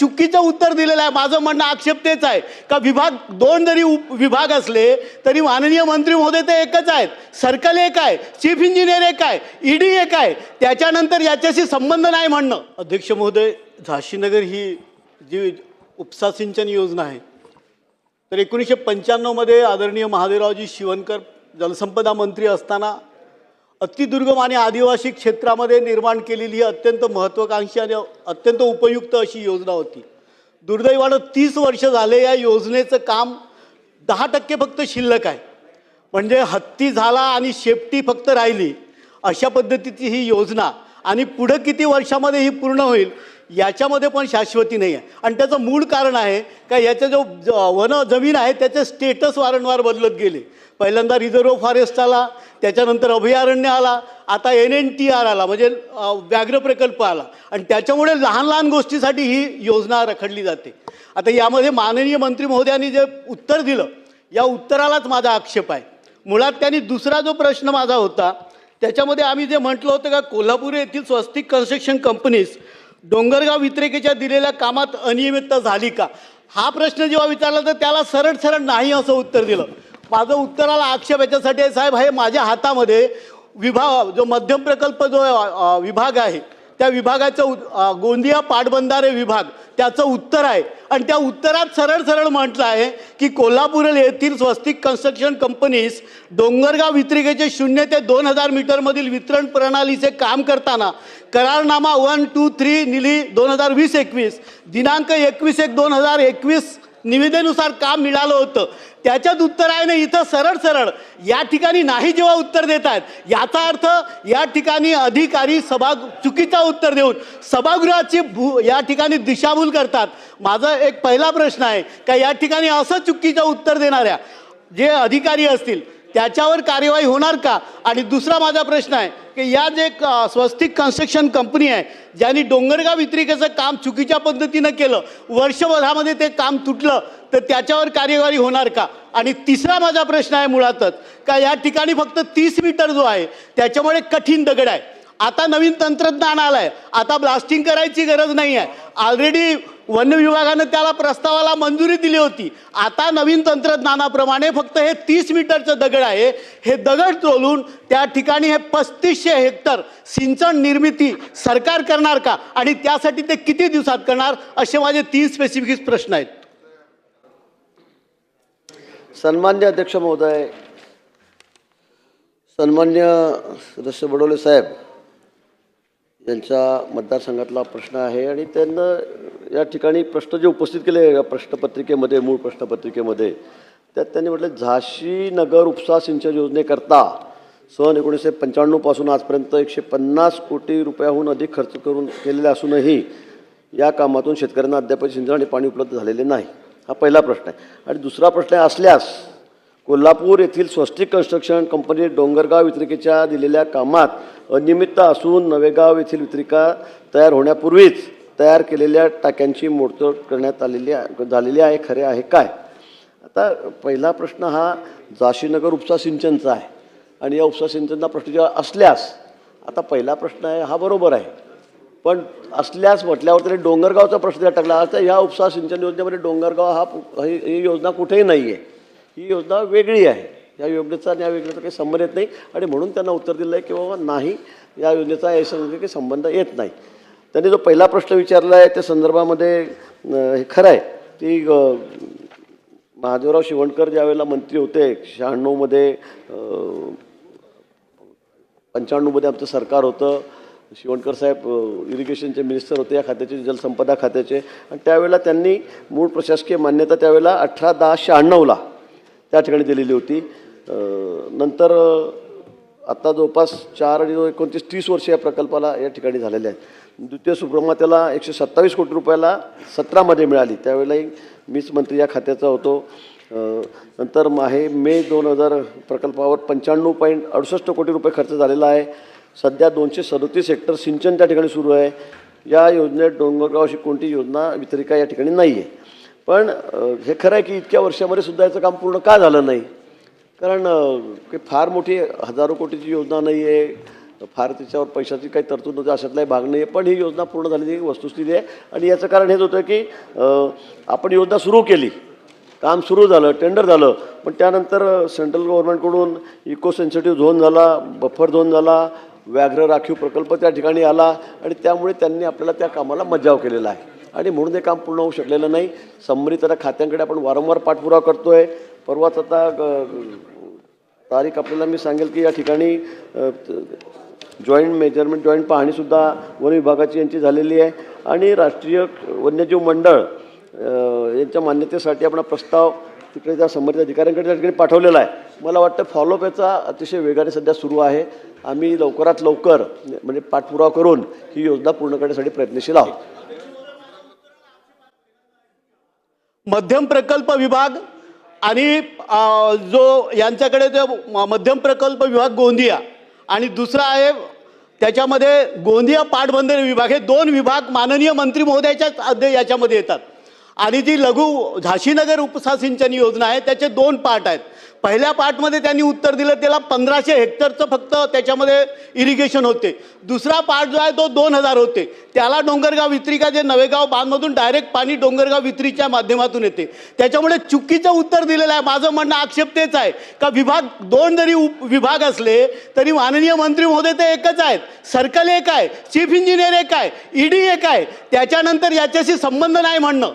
चुकीचं उत्तर दिलेलं आहे. माझं म्हणणं आक्षेप तेच आहे. का विभाग दोन जरी उप विभाग असले तरी माननीय मंत्री महोदय ते एकच आहेत. सर्कल एक आहे. चीफ इंजिनियर एक आहे. ईडी एक आहे. त्याच्यानंतर याच्याशी संबंध नाही म्हणणं. अध्यक्ष महोदय झाशीनगर ही जी उपसा सिंचन योजना आहे तर एकोणीसशे पंच्याण्णवमध्ये आदरणीय महादेवरावजी शिवणकर जलसंपदा मंत्री असताना अतिदुर्गम आणि आदिवासी क्षेत्रामध्ये निर्माण केलेली ही अत्यंत महत्त्वाकांक्षी आणि अत्यंत उपयुक्त अशी योजना होती. दुर्दैवानं तीस वर्ष झाले या योजनेचं काम दहा टक्के फक्त शिल्लक आहे. म्हणजे हत्ती झाला आणि शेपटी फक्त राहिली अशा पद्धतीची ही योजना आणि पुढं किती वर्षामध्ये ही पूर्ण होईल याच्यामध्ये पण शाश्वती नाही आहे आणि त्याचं मूळ कारण आहे का याचा जो ज- वन जमीन आहे त्याचे स्टेटस वारंवार बदलत गेले. पहिल्यांदा रिझर्व फॉरेस्ट आला त्याच्यानंतर अभयारण्य आला आता एन एन टी आर आला म्हणजे व्याघ्र प्रकल्प आला. आणि त्याच्यामुळे लहान लहान गोष्टीसाठी ही योजना रखडली जाते. आता यामध्ये माननीय मंत्री महोदयांनी जे उत्तर दिलं या उत्तरालाच माझा आक्षेप आहे. मुळात त्यांनी दुसरा जो प्रश्न माझा होता त्याच्यामध्ये आम्ही जे म्हटलं होतं का कोल्हापूर येथील स्वस्तिक कन्स्ट्रक्शन कंपनीज डोंगरगाव वितरेकेच्या दिलेल्या कामात अनियमितता झाली का? हा प्रश्न जेव्हा विचारला तर त्याला सरळ सरळ नाही असं उत्तर दिलं. माझं उत्तराला आक्षेप याच्यासाठी आहे साहेब हे माझ्या हातामध्ये विभाग जो मध्यम प्रकल्प जो विभाग आहे त्या विभागाचं गोंदिया पाटबंधारे विभाग त्याचं उत्तर आहे. आणि त्या उत्तरात सरळ सरळ म्हटलं आहे की कोल्हापूर येथील स्वस्तिक कन्स्ट्रक्शन कंपनीज डोंगरगाव वितरिकेचे शून्य ते दोन हजार मीटरमधील वितरण प्रणालीचे काम करताना करारनामा वन टू थ्री निली दोन हजार वीस एकवीस दिनांक एकवीस एक दोन हजार एकवीस निविदेनुसार काम मिळालं होतं. त्याच्यात उत्तर आहे ना इथं सरळ सरळ. या ठिकाणी नाही जेव्हा उत्तर देत आहेत याचा अर्थ या ठिकाणी अधिकारी सभा चुकीचा उत्तर देऊन सभागृहाची भू या ठिकाणी दिशाभूल करतात. माझा एक पहिला प्रश्न आहे का या ठिकाणी असं चुकीचं उत्तर देणाऱ्या जे अधिकारी असतील त्याच्यावर कार्यवाही होणार का? आणि दुसरा माझा प्रश्न आहे की या जे स्वस्तिक कन्स्ट्रक्शन कंपनी आहे ज्यांनी डोंगरगाव वितरिकेचं काम चुकीच्या पद्धतीनं केलं वर्षभरामध्ये ते काम तुटलं तर त्याच्यावर कार्यवाही होणार का? आणि तिसरा माझा प्रश्न आहे मुळातच का या ठिकाणी फक्त तीस मीटर जो आहे त्याच्यामुळे कठीण दगड आहे. आता नवीन तंत्रज्ञान आलं आहे आता ब्लास्टिंग करायची गरज नाही आहे ऑलरेडी वन विभागानं त्याला प्रस्तावाला मंजुरी दिली होती. आता नवीन तंत्रज्ञानाप्रमाणे फक्त हे तीस मीटरचं दगड आहे. हे दगड तोलून त्या ठिकाणी हे पस्तीसशे हेक्टर सिंचन निर्मिती सरकार करणार का? आणि त्यासाठी ते किती दिवसात करणार? असे माझे तीन स्पेसिफिक प्रश्न आहेत. सन्मान्य अध्यक्ष महोदय सन्मान्य सदस्य बडोले साहेब यांच्या मतदारसंघातला प्रश्न आहे आणि त्यांना या ठिकाणी प्रश्न जे उपस्थित केले या प्रश्नपत्रिकेमध्ये मूळ प्रश्नपत्रिकेमध्ये त्यात त्यांनी म्हटलं झाशी नगर उपसा सिंचन योजनेकरता सन एकोणीसशे पंच्याण्णवपासून आजपर्यंत एकशे पन्नास कोटी रुपयाहून अधिक खर्च करून केलेले असूनही या कामातून शेतकऱ्यांना अद्याप सिंचन आणि पाणी उपलब्ध झालेले नाही. हा पहिला प्रश्न आहे. आणि दुसरा प्रश्न आहे असल्यास कोल्हापूर येथील स्वस्तिक कन्स्ट्रक्शन कंपनी डोंगरगाव वितरिकेच्या दिलेल्या कामात अनियमितता असून नवेगाव येथील वितरिका तयार होण्यापूर्वीच तयार केलेल्या टाक्यांची मोडतोड करण्यात आलेली आहे झालेली आहे. खरे आहे काय? आता पहिला प्रश्न हा जाशीनगर उपसा सिंचनचा आहे. आणि या उपसा सिंचनचा प्रश्न जेव्हा असल्यास आता पहिला प्रश्न आहे हा बरोबर आहे. पण असल्यास म्हटल्यावर तरी डोंगरगावचा प्रश्न अटकला टाकला आता ह्या उपसा सिंचन योजनेमध्ये डोंगरगाव हा ही ही योजना कुठेही नाही आहे ही योजना वेगळी आहे. या योजनेचा आणि या योजनेचा काही संबंध येत नाही आणि म्हणून त्यांना उत्तर दिलं आहे की बाबा नाही या योजनेचा या संबंधी काही संबंध येत नाही. त्यांनी जो पहिला प्रश्न विचारला आहे त्या संदर्भामध्ये हे खरं आहे. की महादेवराव शिवणकर ज्यावेळेला मंत्री होते शहाण्णवमध्ये पंच्याण्णवमध्ये आमचं सरकार होतं. शिवणकर साहेब इरिगेशनचे मिनिस्टर होते या खात्याचे जलसंपदा खात्याचे. आणि त्यावेळेला त्यांनी मूळ प्रशासकीय मान्यता त्यावेळेला अठरा दहा शहाण्णवला त्या ठिकाणी दिलेली होती. नंतर आत्ता आता जवळपास चार आणि एकोणतीस तीस वर्ष या प्रकल्पाला या ठिकाणी झालेल्या आहेत. द्वितीय सुप्रमात्याला एकशे सत्तावीस कोटी रुपयाला सतरामध्ये मिळाली. त्यावेळेलाही मीच मंत्री या खात्याचा होतो. नंतर आहे मे दोन हजार प्रकल्पावर पंच्याण्णव पॉईंट अडुसष्ट कोटी रुपये खर्च झालेला आहे. सध्या दोनशे सदोतीस हेक्टर सिंचन त्या ठिकाणी सुरू आहे. या योजनेत डोंगरगाव अशी कोणती योजना वितरिका या ठिकाणी नाही आहे पण हे खरं आहे की इतक्या वर्षामध्ये सुद्धा याचं काम पूर्ण का झालं नाही? कारण काही फार मोठी हजारो कोटीची योजना नाही आहे फार तिच्यावर पैशाची काही तरतूद नव्हती अशातलाही भाग नाही आहे. पण ही योजना पूर्ण झालेली वस्तुस्थिती आहे. आणि याचं कारण हेच होतं की आपण योजना सुरू केली. काम सुरू झालं टेंडर झालं. पण त्यानंतर सेंट्रल गव्हर्नमेंटकडून इको सेन्सिटिव्ह झोन झाला बफर झोन झाला व्याघ्र राखीव प्रकल्प त्या ठिकाणी आला. आणि त्यामुळे त्यांनी आपल्याला त्या कामाला मज्जाव केलेला आहे. आणि म्हणून हे काम पूर्ण होऊ शकलेलं नाही. संबंधित खात्यांकडे आपण वारंवार पाठपुरावा करतो आहे परवाच आता ग- तारीख आपल्याला मी सांगेल की या ठिकाणी जॉईंट मेजरमेंट जॉईंट पाहणीसुद्धा वन विभागाची यांची झालेली आहे. आणि राष्ट्रीय वन्यजीव मंडळ यांच्या मान्यतेसाठी आपण प्रस्ताव तिकडे त्या संबंधित अधिकाऱ्यांकडे त्या ठिकाणी पाठवलेला आहे. मला वाटतं फॉलोअप याचा अतिशय वेगाने सध्या सुरू आहे. आम्ही लवकरात लवकर म्हणजे पाठपुरावा करून ही योजना पूर्ण करण्यासाठी प्रयत्नशील आहोत. मध्यम प्रकल्प विभाग आणि जो यांच्याकडे जो मध्यम प्रकल्प विभाग गोंदिया आणि दुसरा आहे त्याच्यामध्ये गोंदिया पाटबंधारे विभाग. हे दोन विभाग माननीय मंत्री महोदयाच्याच अध्य याच्यामध्ये येतात. आणि जी लघु झाशीनगर उपसा सिंचन योजना आहे त्याचे दोन पार्ट आहेत. पहिल्या पार्टमध्ये त्यांनी उत्तर दिलं त्याला पंधराशे हेक्टरचं फक्त त्याच्यामध्ये इरिगेशन होते. दुसरा पार्ट जो आहे तो दोन हजार होते. त्याला डोंगरगाव वित्रिका जे नवेगाव बांधमधून डायरेक्ट पाणी डोंगरगाव वित्रीच्या माध्यमातून येते. त्याच्यामुळे चुकीचं उत्तर दिलेलं आहे. माझं म्हणणं आक्षेप तेच आहे. का विभाग दोन जरी उप विभाग असले तरी माननीय मंत्री महोदय ते एकच आहेत. सर्कल एक आहे. चीफ इंजिनियर एक आहे. ईडी एक आहे. त्याच्यानंतर याच्याशी संबंध नाही म्हणणं.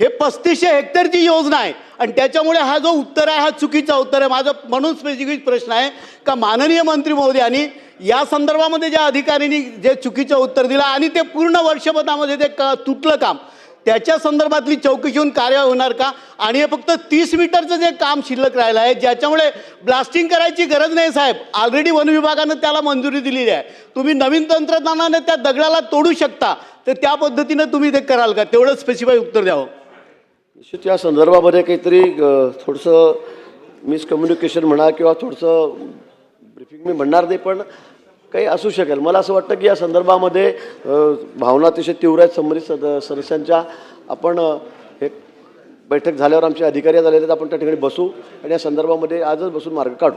हे पस्तीसशे हेक्टरची योजना आहे. आणि त्याच्यामुळे हा जो उत्तर आहे हा चुकीचा उत्तर आहे. माझा म्हणून स्पेसिफिक प्रश्न आहे का माननीय मंत्री महोदयांनी या संदर्भामध्ये ज्या अधिकाऱ्यांनी जे चुकीचं उत्तर दिलं आणि ते पूर्ण वर्षभरामध्ये ते का तुटलं काम त्याच्या संदर्भातली चौकशी होऊन कार्यवाही होणार का? आणि हे फक्त तीस मीटरचं जे काम शिल्लक राहिलं आहे ज्याच्यामुळे ब्लास्टिंग करायची गरज नाही साहेब. ऑलरेडी वन विभागानं त्याला मंजुरी दिलेली आहे. तुम्ही नवीन तंत्रज्ञानाने त्या दगडाला तोडू शकता. तर त्या पद्धतीनं तुम्ही ते कराल का? तेवढं स्पेसिफाय उत्तर द्यावं. निश्चित या संदर्भामध्ये काहीतरी थोडंसं मिसकम्युनिकेशन म्हणा किंवा थोडंसं ब्रिफिंग मी म्हणणार नाही पण काही असू शकेल. मला असं वाटतं की या संदर्भामध्ये भावना अतिशय तीव्र आहेत. संबंधित सद सदस्यांच्या आपण हे बैठक झाल्यावर आमचे अधिकारी झालेले आहेत. आपण त्या ठिकाणी बसू आणि या संदर्भामध्ये आजच बसून मार्ग काढू.